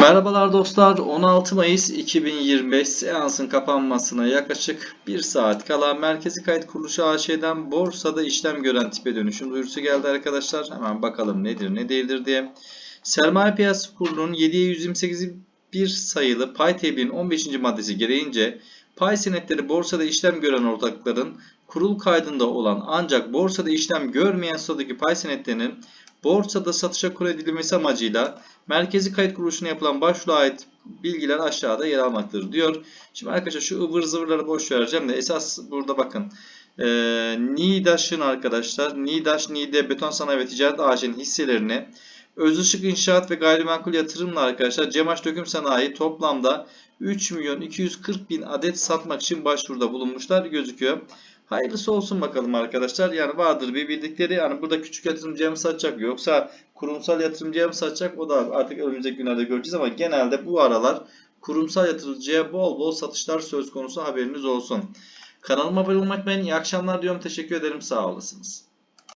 Merhabalar dostlar. 16 Mayıs 2025 seansın kapanmasına yaklaşık 1 saat kala Merkezi Kayıt Kuruluşu AŞ'den borsada işlem gören tipe dönüşüm duyurusu geldi arkadaşlar. Hemen bakalım nedir ne değildir diye. Sermaye Piyasası Kurulu'nun 7'ye 128 bir sayılı pay tebliğinin 15. maddesi gereğince pay senetleri borsada işlem gören ortakların kurul kaydında olan ancak borsada işlem görmeyen statüdeki pay senetlerinin borsada satışa kur edilmesi amacıyla Merkezi Kayıt Kuruluşu'na yapılan başvuruya ait bilgiler aşağıda yer almaktadır diyor. Şimdi arkadaşlar şu ıvır zıvırları boş vereceğim de esas burada bakın. Ee, NİDAŞ'ın arkadaşlar NİDAŞ, NİDE Beton Sanayi ve Ticaret AŞ'nin hisselerini Özışık İnşaat ve Gayrimenkul Yatırımla arkadaşlar Cemaş Döküm Sanayi toplamda 3 milyon 240 bin adet satmak için başvuruda bulunmuşlar gözüküyor. Hayırlısı olsun bakalım arkadaşlar. Yani vardır bir bildikleri yani burada küçük yatırımcıya mı satacak yoksa kurumsal yatırımcıya mı satacak o da artık önümüzdeki günlerde göreceğiz ama genelde bu aralar kurumsal yatırımcıya bol bol satışlar söz konusu haberiniz olsun. Kanalıma abone olmayı unutmayın. İyi akşamlar diyorum. Teşekkür ederim. Sağ olasınız.